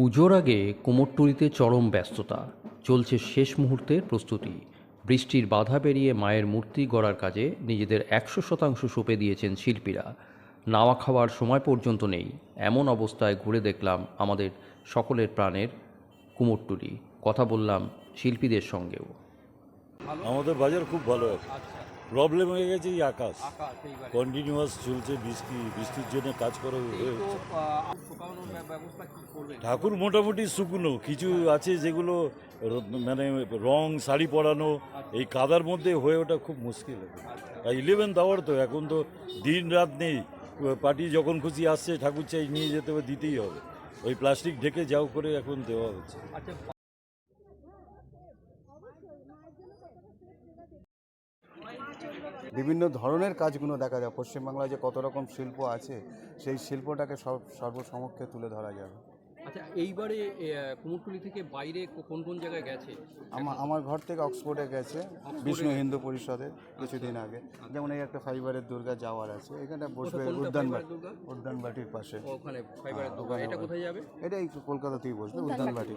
পুজোর আগে কুমোরটুলিতে চরম ব্যস্ততা। চলছে শেষ মুহূর্তের প্রস্তুতি। বৃষ্টির বাধা পেরিয়ে মায়ের মূর্তি গড়ার কাজে নিজেদের একশো শতাংশ সঁপে দিয়েছেন শিল্পীরা। নাওয়া খাওয়ার সময় পর্যন্ত নেই। এমন অবস্থায় ঘুরে দেখলাম আমাদের সকলের প্রাণের কুমোরটুলি। কথা বললাম শিল্পীদের সঙ্গেও। আমাদের বাজার খুব ভালো আছে প্রবলেম হয়ে গেছে এই আকাশ। কন্টিনিউয়াস চলছে বৃষ্টি বৃষ্টির জন্য কাজ করা হয়ে করবেন? ঠাকুর মোটামুটি শুকনো কিছু আছে যেগুলো মানে রং শাড়ি পরানো এই কাদার মধ্যে হয়ে ওঠা খুব মুশকিল আচ্ছা। ইলেভেন্থ আওয়ার তো এখন তো দিন রাত নেই। পার্টি যখন খুশি আসছে ঠাকুর চাই নিয়ে যেতে হবে দিতেই হবে। ওই প্লাস্টিক ঢেকে যাও করে এখন দেওয়া হচ্ছে। বিভিন্ন ধরনের কাজগুলো দেখা যায়। পশ্চিমবাংলায় যে কত রকম শিল্প আছে সেই শিল্পটাকে সব সর্বসমক্ষে তুলে ধরা যাবে। আচ্ছা এইবারে কুমোরটুলি থেকে বাইরে কোন কোন জায়গায় গেছে? আমার আমার ঘর থেকে অক্সফোর্ডে গেছে বিষ্ণু হিন্দু পরিষদের কিছুদিন আগে। যেমন এই একটা ফাইবারের দুর্গা যাওয়ার আছে এখানে বসবে উদ্যানবাটি উদ্যানবাটির পাশে। ওখানে ফাইবারের দোকান ওখানে এটা। কোথায় যাবে? এটা এই কলকাতাতেই বসবে উদ্যানবাটি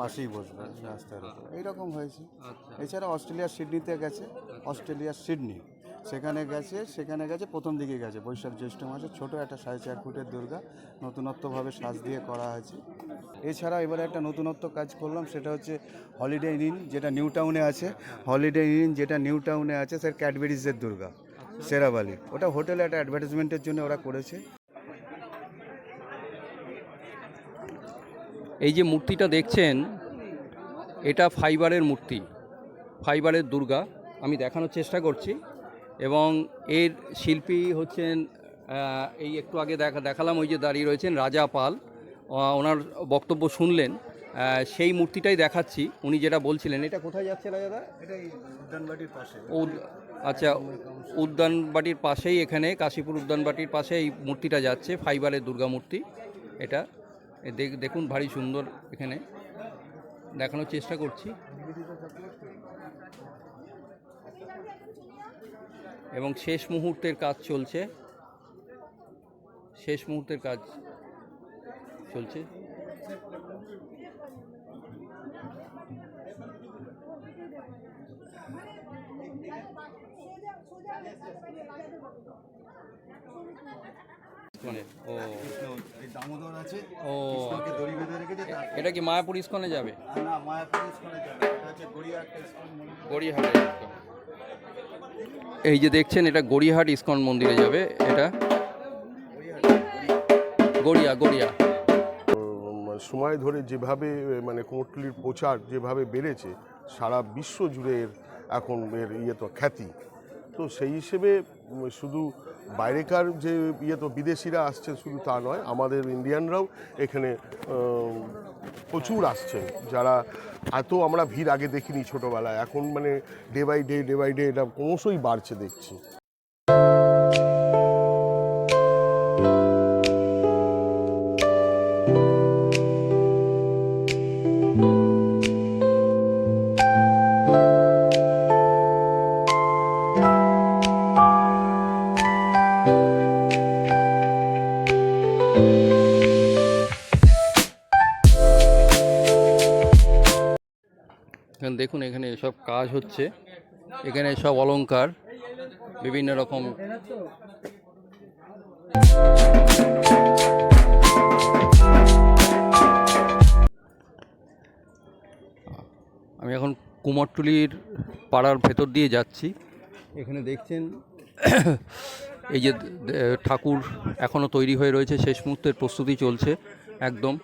পাশেই বসবে রাস্তার উপরে। এইরকম হয়েছে। আচ্ছা। এছাড়া অস্ট্রেলিয়ার সিডনিতে গেছে। অস্ট্রেলিয়ার সিডনি। সেখানে গেছে সেখানে গেছে, প্রথম দিকে গেছে। বৈশাখ জ্যৈষ্ঠ মাসে ছোট একটা সাড়ে চার ফুটের দুর্গা নতুনত্বভাবে সাজ দিয়ে করা হয়েছে। এছাড়া এবারে একটা নতুনত্ব কাজ করলাম, সেটা হচ্ছে হলিডে ইন যেটা নিউ টাউনে আছে। হলিডে ইন যেটা নিউ টাউনে আছে স্যার ক্যাডবেরিজের দুর্গা সেরাবালি ওটা হোটেলে একটা অ্যাডভার্টাইজমেন্টের জন্য ওরা করেছে। এই যে মূর্তিটা দেখছেন, এটা ফাইবারের মূর্তি, ফাইবারের দুর্গা। আমি দেখানোর চেষ্টা করছি। এবং এর শিল্পী হচ্ছেন এই একটু আগে দেখা দেখালাম ওই যে দাঁড়িয়ে রয়েছেন রাজা পাল। ওনার বক্তব্য শুনলেন সেই মূর্তিটাই দেখাচ্ছি। উনি যেটা বলছিলেন এটা কোথায় যাচ্ছে রাজাদা উদ্যানবাটির পাশে। আচ্ছা উদ্যানবাটির পাশেই এখানে কাশীপুর উদ্যানবাটির পাশে এই মূর্তিটা যাচ্ছে ফাইবারের দুর্গা মূর্তি এটা। দেখ- দেখুন ভারী সুন্দর এখানে। দেখানোর চেষ্টা করছি। এবং শেষ মুহূর্তের কাজ চলছে। শেষ মুহূর্তের কাজ চলছে। মানে এটা কি মায়াপুর ইস্কনে যাবে? গড়িয়াহাট ইস্কন। এই যে দেখছেন, এটা গড়িয়াহাট ইস্কন মন্দিরে যাবে, এটা? গড়িয়া গড়িয়া। সময় ধরে যেভাবে মানে কুমোরটুলির প্রচার যেভাবে বেড়েছে, সারা বিশ্ব জুড়ে এর এখন এর ইয়ে তো খ্যাতি। তো সেই হিসেবে শুধু বাইরেকার যে ইয়ে তো বিদেশিরা আসছে শুধু তা নয়, আমাদের ইন্ডিয়ানরাও এখানে প্রচুর আসছে। যারা, এত আমরা ভিড় আগে দেখিনি ছোটোবেলায়। এখন মানে day by day day by day এটা ক্রমশই বাড়ছে দেখছি। এখানে দেখুন এখানে সব কাজ হচ্ছে। এখানে সব অলংকার, বিভিন্ন রকম আমি এখন কুমারটুলির পাড়ার ভেতর দিয়ে যাচ্ছি। এখানে দেখছেন এই যে ঠাকুর এখনও তৈরি হয়ে রয়েছে, শেষ মুহূর্তের প্রস্তুতি চলছে একদম।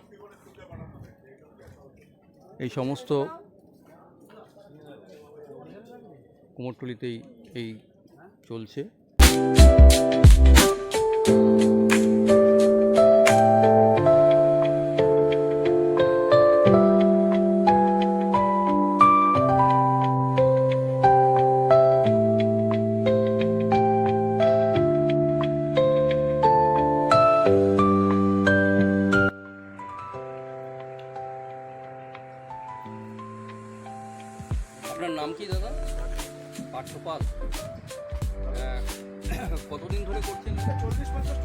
এই সমস্ত কুমোরটুলিতেই এই চলছে। আপনার কতদিন ধরে করছেন? চল্লিশ পঞ্চাশ